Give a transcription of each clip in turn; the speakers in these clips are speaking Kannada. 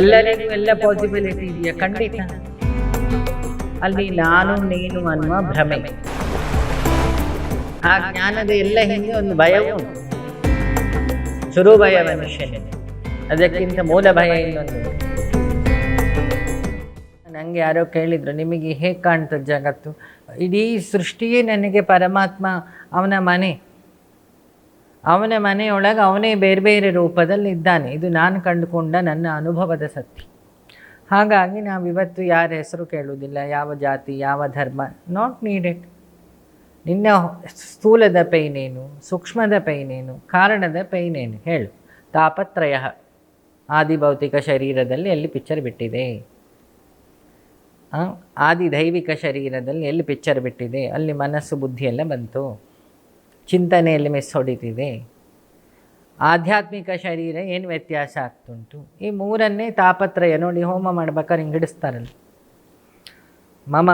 ಎಲ್ಲರಿಗೂ ಎಲ್ಲ ಪಾಸಿಬಿಲಿಟಿ ಇದೆಯಾ? ಖಂಡಿತ. ಅಲ್ಲಿ ನಾನು, ನೀನು ಅನ್ನುವ ಭ್ರಮೆ. ಆ ಜ್ಞಾನದ ಎಲ್ಲ ಹಿಂದೆ ಒಂದು ಭಯವು ಶುರು ಭಯ ಮನುಷ್ಯನಿಗೆ. ಅದಕ್ಕಿಂತ ಮೂಲ ಭಯ ಇನ್ನೊಂದು. ನನಗೆ ಯಾರೋ ಕೇಳಿದ್ರು, ನಿಮಗೆ ಹೇಗೆ ಕಾಣ್ತದೆ ಜಗತ್ತು? ಇಡೀ ಸೃಷ್ಟಿಯೇ ನನಗೆ ಪರಮಾತ್ಮ ಅವನ ಮನೆ. ಅವನ ಮನೆಯೊಳಗೆ ಅವನೇ ಬೇರೆ ಬೇರೆ ರೂಪದಲ್ಲಿ ಇದ್ದಾನೆ ಇದು ನಾನು ಕಂಡುಕೊಂಡ ನನ್ನ ಅನುಭವದ ಸತ್ಯ. ಹಾಗಾಗಿ ನಾವಿವತ್ತು ಯಾರ ಹೆಸರು ಕೇಳುವುದಿಲ್ಲ. ಯಾವ ಜಾತಿ, ಯಾವ ಧರ್ಮ ನಾಟ್ ನೀಡೆಡ್ ನಿನ್ನ ಸ್ಥೂಲದ ಪೈನೇನು, ಸೂಕ್ಷ್ಮದ ಪೈನೇನು, ಕಾರಣದ ಪೈನೇನು ಹೇಳು. ತಾಪತ್ರಯ, ಆದಿಭೌತಿಕ ಶರೀರದಲ್ಲಿ ಎಲ್ಲಿ ಪಿಕ್ಚರ್ ಬಿಟ್ಟಿದೆ? ಆದಿ ದೈವಿಕ ಶರೀರದಲ್ಲಿ ಎಲ್ಲಿ ಪಿಕ್ಚರ್ ಬಿಟ್ಟಿದೆ? ಅಲ್ಲಿ ಮನಸ್ಸು ಬುದ್ಧಿಯೆಲ್ಲ ಬಂತು. ಚಿಂತನೆಯಲ್ಲಿ ಮಿಸ್ ಹೊಡಿತಿದೆ ಆಧ್ಯಾತ್ಮಿಕ ಶರೀರ ಏನು ವ್ಯತ್ಯಾಸ ಆಗ್ತುಂಟು? ಈ ಮೂರನ್ನೇ ತಾಪತ್ರಯ ನೋಡಿ ಹೋಮ ಮಾಡ್ಬೇಕಾದ್ರೆ ಹಿಂಗೆ ಹಿಡಿಸ್ತಾರಲ್ಲ. ಮಮ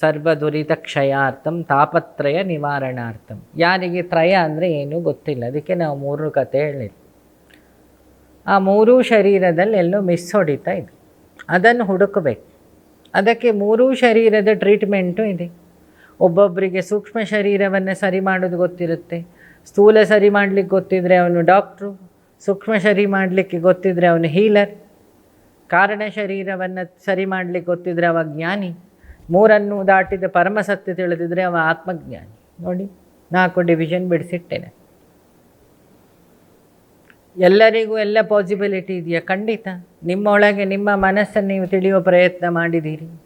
ಸರ್ವ ದುರಿತ ಕ್ಷಯಾರ್ಥಂ ತಾಪತ್ರಯ ನಿವಾರಣಾರ್ಥಂ. ಯಾರಿಗೆ ತ್ರಯ ಅಂದರೆ ಏನೂ ಗೊತ್ತಿಲ್ಲ. ಅದಕ್ಕೆ ನಾವು ಮೂರು ಕತೆ ಹೇಳಿದ್ವಿ. ಆ ಮೂರೂ ಶರೀರದಲ್ಲಿ ಎಲ್ಲೋ ಮಿಸ್ ಹೊಡಿತಾ ಇದೆ. ಅದನ್ನು ಹುಡುಕಬೇಕು. ಅದಕ್ಕೆ ಮೂರೂ ಶರೀರದ ಟ್ರೀಟ್ಮೆಂಟು ಇದೆ. ಒಬ್ಬೊಬ್ಬರಿಗೆ ಸೂಕ್ಷ್ಮ ಶರೀರವನ್ನೇ ಸರಿ ಮಾಡೋದು ಗೊತ್ತಿರುತ್ತೆ. ಸ್ಥೂಲ ಸರಿ ಮಾಡಲಿಕ್ಕೆ ಗೊತ್ತಿದ್ದರೆ ಅವನು ಡಾಕ್ಟ್ರು, ಸೂಕ್ಷ್ಮ ಸರಿ ಮಾಡಲಿಕ್ಕೆ ಗೊತ್ತಿದ್ದರೆ ಅವನು ಹೀಲರ್. ಕಾರಣ ಶರೀರವನ್ನು ಸರಿ ಮಾಡಲಿಕ್ಕೆ ಗೊತ್ತಿದ್ದರೆ ಅವ ಜ್ಞಾನಿ. ಮೂರನ್ನು ದಾಟಿದ ಪರಮಸತ್ಯ ತಿಳಿದಿದ್ರೆ ಅವ ಆತ್ಮಜ್ಞಾನಿ. ನೋಡಿ, ನಾಲ್ಕು ಡಿವಿಷನ್ ಬಿಡಿಸಿಟ್ಟೇನೆ. ಎಲ್ಲರಿಗೂ ಎಲ್ಲ ಪಾಸಿಬಿಲಿಟಿ ಇದೆಯಾ? ಖಂಡಿತ. ನಿಮ್ಮೊಳಗೆ ನಿಮ್ಮ ಮನಸ್ಸನ್ನು ನೀವು ತಿಳಿಯುವ ಪ್ರಯತ್ನ ಮಾಡಿದ್ದೀರಿ.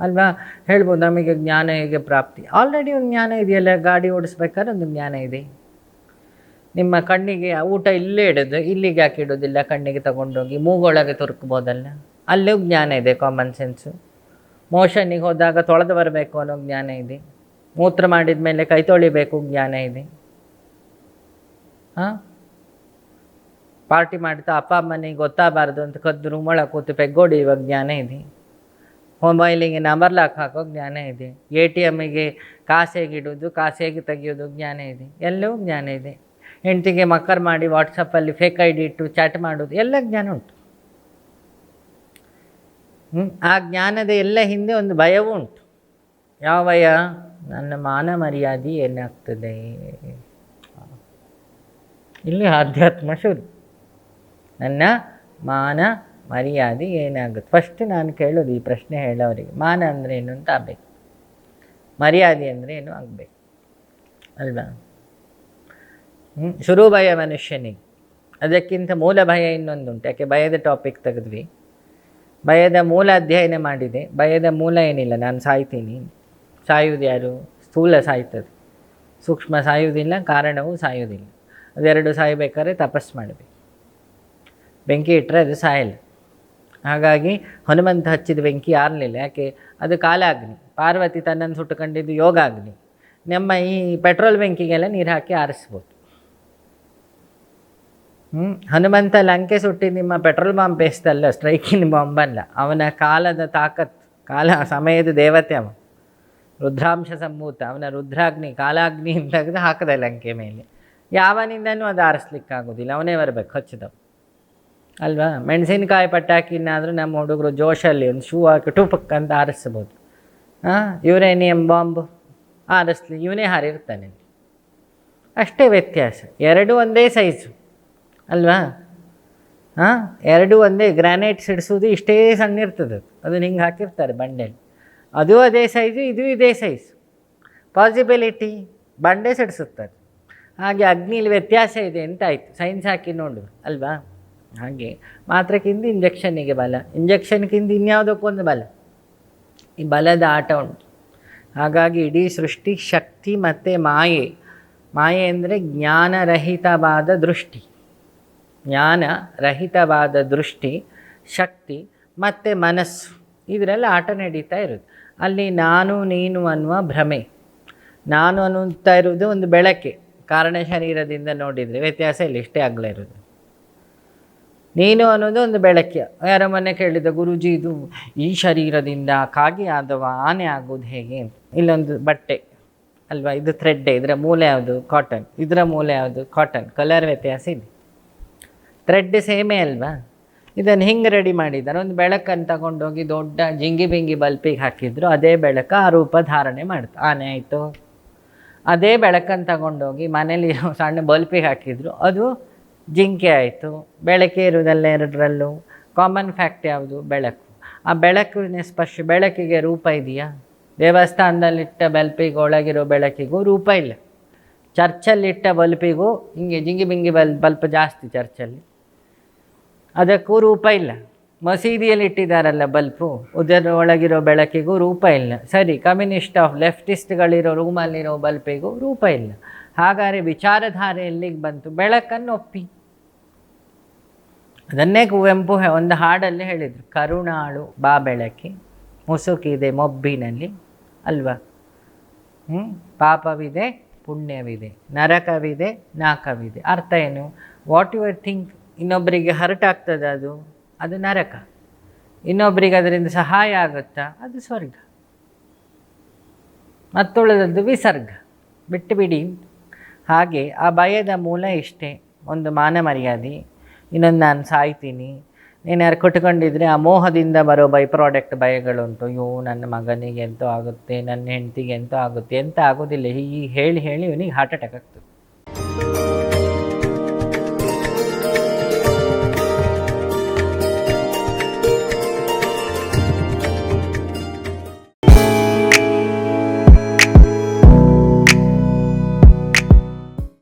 ಅಲ್ವಾ? ಹೇಳ್ಬೋದು, ನಮಗೆ ಜ್ಞಾನ ಹೇಗೆ ಪ್ರಾಪ್ತಿ? ಆಲ್ರೆಡಿ ಒಂದು ಜ್ಞಾನ ಇದೆಯಲ್ಲ, ಗಾಡಿ ಓಡಿಸ್ಬೇಕಾದ್ರೆ ಒಂದು ಜ್ಞಾನ ಇದೆ. ನಿಮ್ಮ ಕಣ್ಣಿಗೆ ಊಟ ಇಲ್ಲೇ ಇಡೋದು, ಇಲ್ಲಿಗೆ ಯಾಕೆ ಇಡೋದಿಲ್ಲ? ಕಣ್ಣಿಗೆ ತಗೊಂಡೋಗಿ ಮೂಗೊಳಗೆ ತುರುಕ್ಬೋದಲ್ಲ? ಅಲ್ಲೂ ಜ್ಞಾನ ಇದೆ ಕಾಮನ್ ಸೆನ್ಸು ಮೋಷನಿಗೆ ಹೋದಾಗ ತೊಳೆದು ಬರಬೇಕು ಅನ್ನೋ ಜ್ಞಾನ ಇದೆ. ಮೂತ್ರ ಮಾಡಿದ ಮೇಲೆ ಕೈ ತೊಳಿಬೇಕು ಜ್ಞಾನ ಇದೆ. ಹಾಂ? ಪಾರ್ಟಿ ಮಾಡ್ತಾ ಅಪ್ಪ ಅಮ್ಮನಿಗೆ ಗೊತ್ತಾಗಬಾರ್ದು ಅಂತ ಕದ್ದು ರೂಮೊಳಗೆ ಕೂತು ಪೆಗ್ಗೋಡಿ ಇವಾಗ ಜ್ಞಾನ ಇದೆ. ಮೊಬೈಲಿಗೆ ನಂಬರ್ ಲಾಕ್ ಹಾಕೋ ಜ್ಞಾನ ಇದೆ. ಎ ಟಿ ಎಮ್ಮಿಗೆ ಕಾಸು ಹೇಗೆ ಇಡೋದು ಕಾಸು ಹೇಗೆ ತೆಗೆಯೋದು ಜ್ಞಾನ ಇದೆ. ಎಲ್ಲವೂ ಜ್ಞಾನ ಇದೆ. ಹೆಂಡತಿಗೆ ಮಕ್ಕರ್ ಮಾಡಿ ವಾಟ್ಸಪ್ಪಲ್ಲಿ ಫೇಕ್ ಐ ಡಿ ಇಟ್ಟು ಚಾಟ್ ಮಾಡೋದು, ಎಲ್ಲ ಜ್ಞಾನ ಉಂಟು. ಆ ಜ್ಞಾನದ ಎಲ್ಲ ಹಿಂದೆ ಒಂದು ಭಯವೂ ಉಂಟು. ಯಾವ ಭಯ? ನನ್ನ ಮಾನ ಮರ್ಯಾದೆ ಏನಾಗ್ತದೆ? ಇಲ್ಲಿ ಆಧ್ಯಾತ್ಮ ಶುರು. ನನ್ನ ಮಾನ ಮರ್ಯಾದೆ ಏನಾಗುತ್ತೆ? ಫಸ್ಟ್ ನಾನು ಕೇಳೋದು ಈ ಪ್ರಶ್ನೆ ಹೇಳೋರಿಗೆ ಮಾನ ಅಂದರೆ ಏನು ಅಂತ ಆಗಬೇಕು. ಮರ್ಯಾದೆ ಅಂದರೆ ಏನು ಆಗಬೇಕು? ಅಲ್ವಾ? ಶುರು ಭಯ ಮನುಷ್ಯನಿಗೆ. ಅದಕ್ಕಿಂತ ಮೂಲ ಭಯ ಇನ್ನೊಂದುಂಟು, ಯಾಕೆ ಭಯದ ಟಾಪಿಕ್ ತೆಗೆದ್ವಿ. ಭಯದ ಮೂಲ ಅಧ್ಯಯನ ಮಾಡಿದೆ, ಭಯದ ಮೂಲ ಏನಿಲ್ಲ, ನಾನು ಸಾಯ್ತೀನಿ. ಸಾಯುವುದು ಯಾರು? ಸ್ಥೂಲ ಸಾಯ್ತದೆ. ಸೂಕ್ಷ್ಮ ಸಾಯುವುದಿಲ್ಲ, ಕಾರಣವೂ ಸಾಯುವುದಿಲ್ಲ. ಅದೆರಡು ಸಾಯಬೇಕಾದ್ರೆ ತಪಸ್ಸು ಮಾಡಬೇಕು. ಬೆಂಕಿ ಇಟ್ಟರೆ ಅದು ಸಾಯಲ್ಲ. ಹಾಗಾಗಿ ಹನುಮಂತ ಹಚ್ಚಿದ ಬೆಂಕಿ ಆರಲಿಲ್ಲ. ಯಾಕೆ? ಅದು ಕಾಲಾಗ್ನಿ. ಪಾರ್ವತಿ ತನ್ನನ್ನು ಸುಟ್ಟುಕೊಂಡಿದ್ದು ಯೋಗ ಅಗ್ನಿ ನಮ್ಮ ಈ ಪೆಟ್ರೋಲ್ ಬೆಂಕಿಗೆಲ್ಲ ನೀರು ಹಾಕಿ ಆರಿಸ್ಬೋದು. ಹ್ಞೂ ಹನುಮಂತ ಲಂಕೆ ಸುಟ್ಟಿ ನಿಮ್ಮ ಪೆಟ್ರೋಲ್ ಬಾಂಬ್ ಬೇಸ್ತಲ್ಲ ಸ್ಟ್ರೈಕಿನ ಬಾಂಬ್ ಅಲ್ಲ. ಅವನ ಕಾಲದ ತಾಕತ್, ಕಾಲ, ಸಮಯದ ದೇವತೆ ಅವ ರುದ್ರಾಂಶ ಸಂಭೂತ, ಅವನ ರುದ್ರಾಗ್ನಿ ಕಾಲಾಗ್ನಿ ತೆಗೆದು ಹಾಕದ ಲಂಕೆ ಮೇಲೆ. ಯಾವನಿಂದನೂ ಅದು ಆರಿಸ್ಲಿಕ್ಕಾಗೋದಿಲ್ಲ. ಅವನೇ ಬರಬೇಕು ಹಚ್ಚಿದವು ಅಲ್ವಾ? ಮೆಣಸಿನ್ಕಾಯಿ ಪಟಾಕಿನಾದರೂ ನಮ್ಮ ಹುಡುಗರು ಜೋಶಲ್ಲಿ ಒಂದು ಶೂ ಹಾಕಿ ಟುಪಕ್ ಅಂತ ಆರಿಸ್ಬೋದು ಹಾಂ ಯುರೇನಿಯಂ ಬಾಂಬ್? ಆರಿಸ್ಲಿ ಇವನೇ ಹಾರಿರ್ತಾನೆ ಅಷ್ಟೇ ವ್ಯತ್ಯಾಸ. ಎರಡು ಒಂದೇ ಸೈಜು ಅಲ್ವಾ? ಹಾಂ, ಎರಡು ಒಂದೇ ಗ್ರಾನೈಟ್ ಸಿಡಿಸೋದು ಇಷ್ಟೇ ಸಣ್ಣ ಇರ್ತದೆ ಅದು ಅದನ್ನ ಹಿಂಗೆ ಹಾಕಿರ್ತಾರೆ ಬಂಡೆಲಿ. ಅದು ಅದೇ ಸೈಜು ಇದು ಇದೇ ಸೈಜು ಪಾಸಿಬಿಲಿಟಿ ಬಂಡೆ ಸಿಡಿಸುತ್ತಾರೆ. ಹಾಗೆ ಅಗ್ನಿಲಿ ವ್ಯತ್ಯಾಸ ಇದೆ ಅಂತ ಆಯಿತು ಸೈನ್ಸ್ ಹಾಕಿ ನೋಡು. ಅಲ್ವಾ? ಹಾಗೆ. ಮಾತ್ರಕ್ಕಿಂತ ಇಂಜೆಕ್ಷನ್ನಿಗೆ ಬಲ. ಇಂಜೆಕ್ಷನ್ಗಿಂತ ಇನ್ಯಾವುದಕ್ಕೊಂದು ಬಲ. ಈ ಬಲದ ಆಟ ಉಂಟು. ಹಾಗಾಗಿ ಇಡೀ ಸೃಷ್ಟಿ ಶಕ್ತಿ ಮತ್ತು ಮಾಯೆ. ಮಾಯೆ ಅಂದರೆ ಜ್ಞಾನರಹಿತವಾದ ದೃಷ್ಟಿ. ಜ್ಞಾನ ರಹಿತವಾದ ದೃಷ್ಟಿ, ಶಕ್ತಿ ಮತ್ತು ಮನಸ್ಸು. ಇದರೆಲ್ಲ ಆಟ ನಡೀತಾ ಇರೋದು. ಅಲ್ಲಿ ನಾನು, ನೀನು ಅನ್ನುವ ಭ್ರಮೆ. ನಾನು ಅನ್ನುತ್ತಾ ಇರುವುದು ಒಂದು ಬೆಳಕೆ. ಕಾರಣ ಶರೀರದಿಂದ ನೋಡಿದರೆ ವ್ಯತ್ಯಾಸ ಇಲ್ಲಿ, ಇಷ್ಟೇ ಆಗಲೇ ಇರೋದು ನೀನು ಅನ್ನೋದು ಒಂದು ಬೆಳಕ್ಯ. ಯಾರ ಮೊನ್ನೆ ಕೇಳಿದ ಗುರುಜಿ, ಇದು ಈ ಶರೀರದಿಂದ ಕಾಗಿ ಆದವ, ಆನೆ ಆಗೋದು ಹೇಗೆ? ಅಂತ. ಇಲ್ಲೊಂದು ಬಟ್ಟೆ, ಅಲ್ವಾ? ಇದು ಥ್ರೆಡ್ಡೆ ಇದರ ಮೂಲೆ ಯಾವುದು? ಕಾಟನ್ ಇದರ ಮೂಲೆ ಯಾವುದು? ಕಾಟನ್ ಕಲರ್ ವ್ಯತ್ಯಾಸ ಇದೆ. ಥ್ರೆಡ್ ಸೇಮೇ ಅಲ್ವಾ? ಇದನ್ನು ಹಿಂಗೆ ರೆಡಿ ಮಾಡಿದ್ದಾರೆ. ಒಂದು ಬೆಳಕನ್ನು ತಗೊಂಡೋಗಿ ದೊಡ್ಡ ಜಿಂಗಿ ಬಿಂಗಿ ಬಲ್ಪಿಗೆ ಹಾಕಿದ್ರು, ಅದೇ ಬೆಳಕು ಆ ರೂಪ ಧಾರಣೆ ಮಾಡ್ತು. ಆನೆ ಆಯಿತು? ಅದೇ ಬೆಳಕನ್ನು ತಗೊಂಡೋಗಿ ಮನೇಲಿ ಸಣ್ಣ ಬಲ್ಪಿಗೆ ಹಾಕಿದ್ರು. ಅದು ಜಿಂಕೆ ಆಯಿತು, ಬೆಳಕೆ ಇರುವುದಲ್ಲ ಎರಡರಲ್ಲೂ. ಕಾಮನ್ ಫ್ಯಾಕ್ಟ್ ಯಾವುದು? ಬೆಳಕು. ಆ ಬೆಳಕಿನ ಸ್ಪರ್ಶ, ಬೆಳಕಿಗೆ ರೂಪ ಇದೆಯಾ? ದೇವಸ್ಥಾನದಲ್ಲಿಟ್ಟ ಬಲ್ಪಿಗೂ ಒಳಗಿರೋ ಬೆಳಕಿಗೂ ರೂಪ ಇಲ್ಲ. ಚರ್ಚಲ್ಲಿಟ್ಟ ಬಲ್ಪಿಗೂ, ಹಿಂಗೆ ಜಿಂಗಿ ಬಿಂಗಿ ಬಲ್, ಬಲ್ಪ್ ಜಾಸ್ತಿ ಚರ್ಚಲ್ಲಿ. ಅದಕ್ಕೂ ರೂಪ ಇಲ್ಲ. ಮಸೀದಿಯಲ್ಲಿ ಇಟ್ಟಿದ್ದಾರಲ್ಲ ಬಲ್ಪು, ಉದರ ಒಳಗಿರೋ ಬೆಳಕಿಗೂ ರೂಪ ಇಲ್ಲ. ಸರಿ, ಕಮ್ಯುನಿಸ್ಟ್ ಆಫ್ ಲೆಫ್ಟಿಸ್ಟ್ಗಳಿರೋ ರೂಮಲ್ಲಿರೋ ಬಲ್ಪಿಗೂ ರೂಪ ಇಲ್ಲ. ಹಾಗಾದರೆ ವಿಚಾರಧಾರೆ ಎಲ್ಲಿಗೆ ಬಂತು. ಬೆಳಕನ್ನು ಒಪ್ಪಿ. ಅದನ್ನೇ ಕುವೆಂಪು ಒಂದು ಹಾಡಲ್ಲಿ ಹೇಳಿದರು. ಕರುಣಾಳು ಬಾ ಬೆಳಕಿ, ಮುಸುಕಿದೆ ಮೊಬ್ಬಿನಲ್ಲಿ ಅಲ್ವಾ? ಹ್ಞೂ ಪಾಪವಿದೆ, ಪುಣ್ಯವಿದೆ, ನರಕವಿದೆ, ನಾಕವಿದೆ. ಅರ್ಥ ಏನು? ವಾಟ್ ಯುವರ್ ಥಿಂಕ್ ಇನ್ನೊಬ್ಬರಿಗೆ ಹರ್ಟ್ ಆಗ್ತದೆ ಅದು? ಅದು ನರಕ. ಇನ್ನೊಬ್ಬರಿಗೆ ಅದರಿಂದ ಸಹಾಯ ಆಗುತ್ತಾ? ಅದು ಸ್ವರ್ಗ. ಮತ್ತುಳದದ್ದು ವಿಸರ್ಗ. ಬಿಟ್ಟು ಬಿಡಿ. ಹಾಗೆ ಆ ಭಯದ ಮೂಲ ಇಷ್ಟೇ. ಒಂದು ಮಾನ ಮರ್ಯಾದೆ ಇನ್ನೊಂದು ನಾನು ಸಾಯ್ತೀನಿ. ಏನಾರು ಕೊಟ್ಕೊಂಡಿದ್ರೆ ಆ ಮೋಹದಿಂದ ಬರೋ ಬೈ ಪ್ರಾಡಕ್ಟ್ ಭಯಗಳುಂಟು. ಅಯ್ಯೋ, ನನ್ನ ಮಗನಿಗೆ ಎಂತೋ ಆಗುತ್ತೆ, ನನ್ನ ಹೆಂಡತಿಗೆ ಎಂತೋ ಆಗುತ್ತೆ, ಎಂತ ಆಗೋದಿಲ್ಲ. ಹೀಗೆ ಹೇಳಿ ಹೇಳಿ ಇವನಿಗೆ ಹಾರ್ಟ್ ಅಟ್ಯಾಕ್ ಆಗ್ತದೆ.